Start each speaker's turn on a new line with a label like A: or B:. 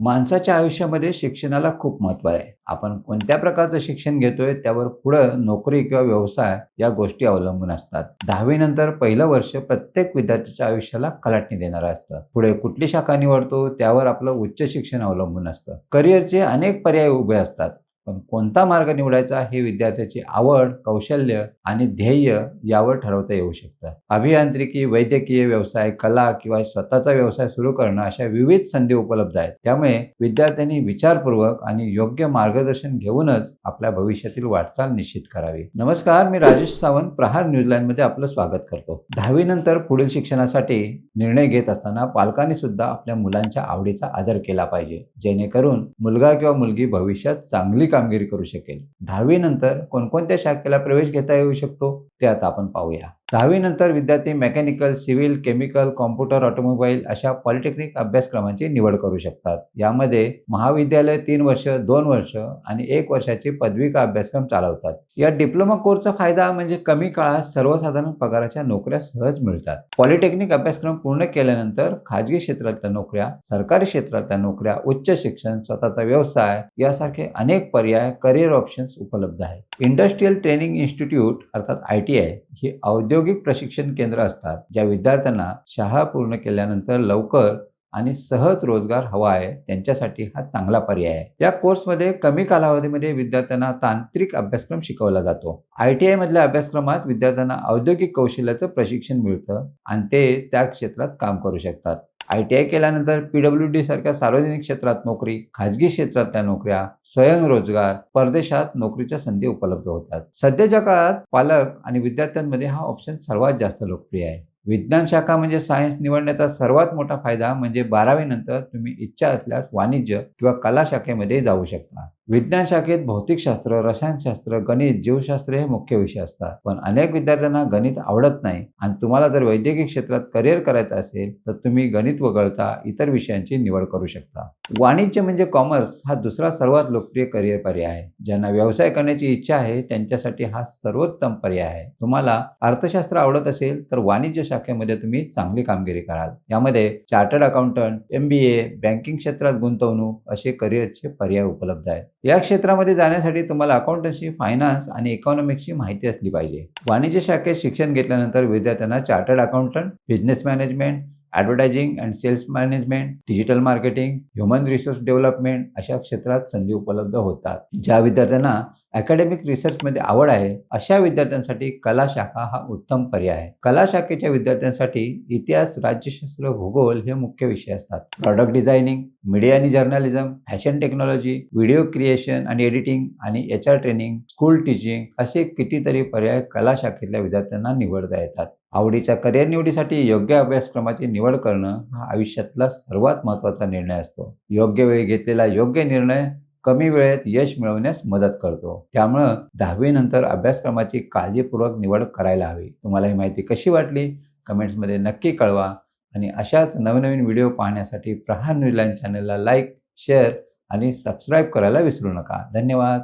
A: माणसाच्या आयुष्यामध्ये शिक्षणाला खूप महत्त्व आहे. आपण कोणत्या प्रकारचं शिक्षण घेतोय त्यावर पुढं नोकरी किंवा व्यवसाय या गोष्टी अवलंबून असतात. दहावीनंतर पहिलं वर्ष प्रत्येक विद्यार्थ्याच्या आयुष्याला कलाटणी देणारं असतं. पुढे कुठली शाखा निवडतो त्यावर आपलं उच्च शिक्षण अवलंबून असतं. करिअरचे अनेक पर्याय उभे असतात. पण कोणता मार्ग निवडायचा हे विद्यार्थ्याची आवड कौशल्य आणि ध्येय यावर ठरवता येऊ शकतं. अभियांत्रिकी वैद्यकीय व्यवसाय कला किंवा स्वतःचा व्यवसाय सुरू करणं अशा विविध संधी उपलब्ध आहेत. त्यामुळे विद्यार्थ्यांनी विचारपूर्वक आणि योग्य मार्गदर्शन घेऊनच आपल्या भविष्यातील वाटचाल निश्चित करावी. नमस्कार मी राजेश सावंत प्रहार न्यूझीलँडमध्ये आपलं स्वागत करतो. दहावीनंतर पुढील शिक्षणासाठी निर्णय घेत असताना पालकांनी सुद्धा आपल्या मुलांच्या आवडीचा आदर केला पाहिजे. जेणेकरून मुलगा किंवा मुलगी भविष्यात चांगली कामगिरी करू शकेल. दहावीनंतर कोणकोणत्या शाखेला प्रवेश घेता येऊ शकतो ते आता आपण पाहूया. दहावीनंतर विद्यार्थी mechanical civil chemical computer automobile अशा पॉलिटेक्निक अभ्यासक्रमांची निवड करू शकतात. यामध्ये महाविद्यालय तीन वर्ष दोन वर्ष आणि एक वर्षाची पदविका अभ्यासक्रम चालवतात. या डिप्लोमा कोर्सचा फायदा म्हणजे कमी काळात सर्वसाधारण पगाराच्या नोकऱ्या सहज मिळतात. पॉलिटेक्निक अभ्यासक्रम पूर्ण केल्यानंतर खाजगी क्षेत्रातल्या नोकऱ्या सरकारी क्षेत्रातल्या नोकऱ्या उच्च शिक्षण स्वतःचा व्यवसाय यासारखे अनेक पर्याय करिअर ऑप्शन्स उपलब्ध आहेत. इंडस्ट्रीयल ट्रेनिंग इन्स्टिट्यूट अर्थात आय टी आय ही औद्योगिक औद्योगिक प्रशिक्षण केंद्र असतात ज्या विद्यार्थ्यांना शाळा पूर्ण केल्यानंतर लवकर आणि सहज रोजगार हवा आहे त्यांच्यासाठी हा चांगला पर्याय आहे. या कोर्समध्ये कमी कालावधीमध्ये विद्यार्थ्यांना तांत्रिक अभ्यासक्रम शिकवला जातो. आय टी आयमधल्या अभ्यासक्रमात विद्यार्थ्यांना औद्योगिक कौशल्याचं प्रशिक्षण मिळतं आणि ते त्या क्षेत्रात काम करू शकतात. आय टी आय केल्यानंतर पीडब्ल्यू डी सारख्या सार्वजनिक क्षेत्रात नोकरी खाजगी क्षेत्रातल्या नोकऱ्या स्वयंरोजगार परदेशात नोकरीच्या संधी उपलब्ध होतात. सध्याच्या काळात पालक आणि विद्यार्थ्यांमध्ये हा ऑप्शन सर्वात जास्त लोकप्रिय आहे. विज्ञान शाखा म्हणजे सायन्स निवडण्याचा सर्वात मोठा फायदा म्हणजे बारावीनंतर तुम्ही इच्छा असल्यास वाणिज्य किंवा कला शाखेमध्ये जाऊ शकता. विज्ञान शाखेत भौतिकशास्त्र रसायनशास्त्र गणित जीवशास्त्र हे मुख्य विषय असतात. पण अनेक विद्यार्थ्यांना गणित आवडत नाही आणि तुम्हाला जर वैद्यकीय क्षेत्रात करिअर करायचं असेल तर तुम्ही गणित वगळता इतर विषयांची निवड करू शकता. वाणिज्य म्हणजे कॉमर्स हा दुसरा सर्वात लोकप्रिय करिअर पर्याय आहे. ज्यांना व्यवसाय करण्याची इच्छा आहे त्यांच्यासाठी हा सर्वोत्तम पर्याय आहे. तुम्हाला अर्थशास्त्र आवडत असेल तर वाणिज्य शाखेमध्ये तुम्ही चांगली कामगिरी कराल. यामध्ये chartered accountant M B A banking क्षेत्रात गुंतवणूक असे करिअरचे पर्याय उपलब्ध आहेत. या क्षेत्रामध्ये जाण्यासाठी तुम्हाला अकाउंटन्सी फायनान्स आणि इकॉनॉमिक्सची माहिती असली पाहिजे. वाणिज्य शाखेत शिक्षण घेतल्यानंतर विद्यार्थ्यांना chartered accountant business management advertising and sales management digital marketing human resource development अशा क्षेत्रात संधी उपलब्ध होतात. ज्या विद्यार्थ्यांना अकॅडमिक रिसर्चमध्ये आवड आहे अशा विद्यार्थ्यांसाठी कला शाखा हा उत्तम पर्याय आहे. कला शाखेच्या विद्यार्थ्यांसाठी इतिहास राज्यशास्त्र भूगोल हे मुख्य विषय असतात. प्रॉडक्ट डिझायनिंग मीडिया आणि journalism fashion technology video creation आणि एडिटिंग आणि H R training school teaching असे कितीतरी पर्याय कला शाखेतल्या विद्यार्थ्यांना निवडता येतात. आवडीच्या करिअर निवडीसाठी योग्य अभ्यासक्रमाची निवड करणं हा आयुष्यातला सर्वात महत्त्वाचा निर्णय असतो. योग्य वेळी घेतलेला योग्य निर्णय कमी वेळेत यश मिळवण्यास मदत करतो. त्यामुळं दहावीनंतर अभ्यासक्रमाची काळजीपूर्वक निवड करायला हवी. तुम्हाला ही माहिती कशी वाटली? कमेंट्समध्ये नक्की कळवा. आणि अशाच नवनवीन व्हिडिओ पाहण्यासाठी प्रहार न्यूजलँड चॅनलला लाईक शेअर आणि सबस्क्राईब करायला विसरू नका. धन्यवाद.